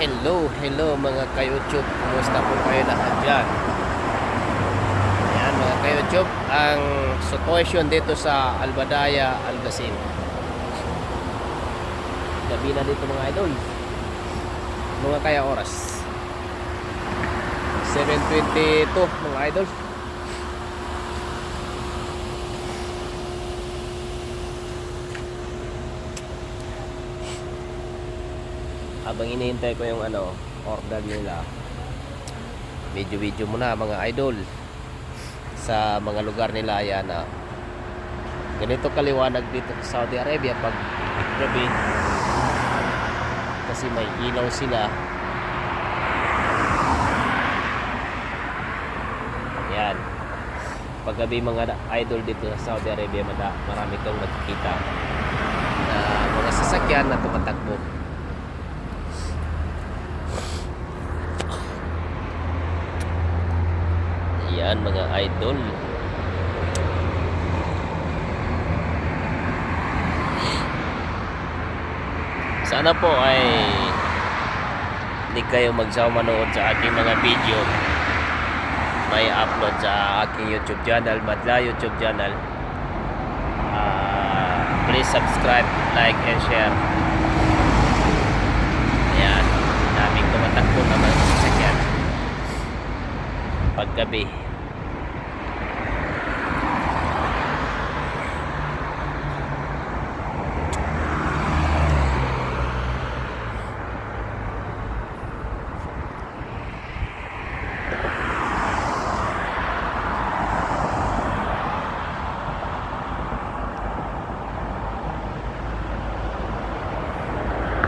Hello, hello mga ka-YouTube. Kumusta po kayo lahat dyan? Ayan mga ka-YouTube, ang situation dito sa Albadaya, Algasin. Gabi na dito mga idol. Mga kaya oras. 7.22 mga idol. Habang hinihintay ko yung ano order nila video video muna mga idol. Sa mga lugar nila yan na ganito kaliwanag dito sa Saudi Arabia pag gabi. Kasi may ilaw sila. Yan pag gabi mga idol dito sa Saudi Arabia marami kang nakikita na mga sasakyan na tumatakbo Yan mga idol. Sana po ay hindi kayo magsaw manood sa aking mga video. May upload sa aking YouTube channel, Madla YouTube channel. Ah, please subscribe, like, and share. Ayan. Daming tumatakbo naman sa sasakyan paggabi.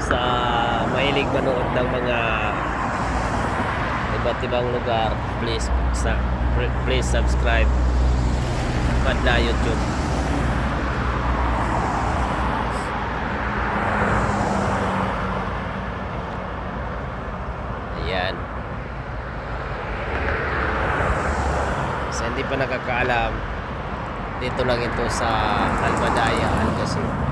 Sa mahilig manood ng mga iba't ibang lugar please sa please subscribe. Madla YouTube. Ayan. Sa hindi pa nakakaalam dito lang ito sa Albadaya Alcacil